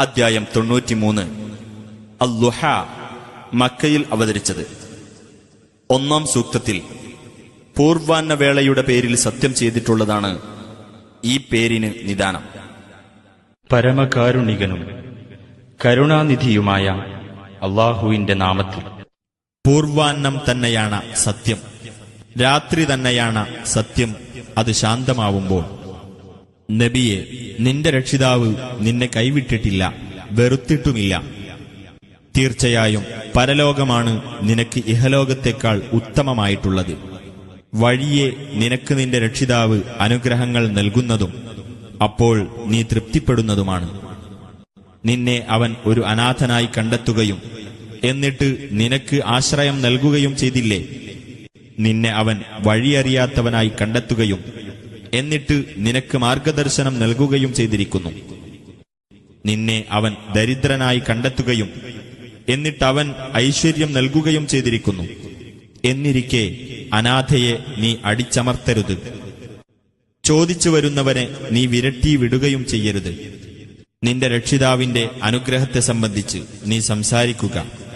അദ്ധ്യായം തൊണ്ണൂറ്റിമൂന്ന്. അല്ലുഹ മക്കയിൽ അവതരിച്ചത്. ഒന്നാം സൂക്തത്തിൽ പൂർവാന്ന വേളയുടെ പേരിൽ സത്യം ചെയ്തിട്ടുള്ളതാണ് ഈ പേരിന് നിദാനം. പരമകാരുണികനും കരുണാനിധിയുമായ അള്ളാഹുവിന്റെ നാമത്തിൽ. പൂർവാന്നം തന്നെയാണ് സത്യം. രാത്രി തന്നെയാണ് സത്യം. അത് ശാന്തമാവുമ്പോൾ. നബിയെ നിന്റെ രക്ഷിതാവ് നിന്നെ കൈവിട്ടിട്ടില്ല വെറുത്തിട്ടുമില്ല. തീർച്ചയായും പരലോകമാണ് നിനക്ക് ഇഹലോകത്തെക്കാൾ ഉത്തമമായിട്ടുള്ളത്. വഴിയെ നിനക്ക് നിന്റെ രക്ഷിതാവ് അനുഗ്രഹങ്ങൾ നൽകുന്നതും അപ്പോൾ നീ തൃപ്തിപ്പെടുന്നതുമാണ്. നിന്നെ അവൻ ഒരു അനാഥനായി കണ്ടെത്തുകയും എന്നിട്ട് നിനക്ക് ആശ്രയം നൽകുകയും ചെയ്തില്ലേ? നിന്നെ അവൻ വഴിയറിയാത്തവനായി കണ്ടെത്തുകയും എന്നിട്ട് നിനക്ക് മാർഗദർശനം നൽകുകയും ചെയ്തിരിക്കുന്നു. നിന്നെ അവൻ ദരിദ്രനായി കണ്ടെത്തുകയും എന്നിട്ട് അവൻ ഐശ്വര്യം നൽകുകയും ചെയ്തിരിക്കുന്നു. എന്നിരിക്കെ അനാഥയെ നീ അടിച്ചമർത്തരുത്. ചോദിച്ചു വരുന്നവനെ നീ വിരട്ടി വിടുകയും ചെയ്യരുത്. നിന്റെ രക്ഷിതാവിന്റെ അനുഗ്രഹത്തെ സംബന്ധിച്ച് നീ സംസാരിക്കുക.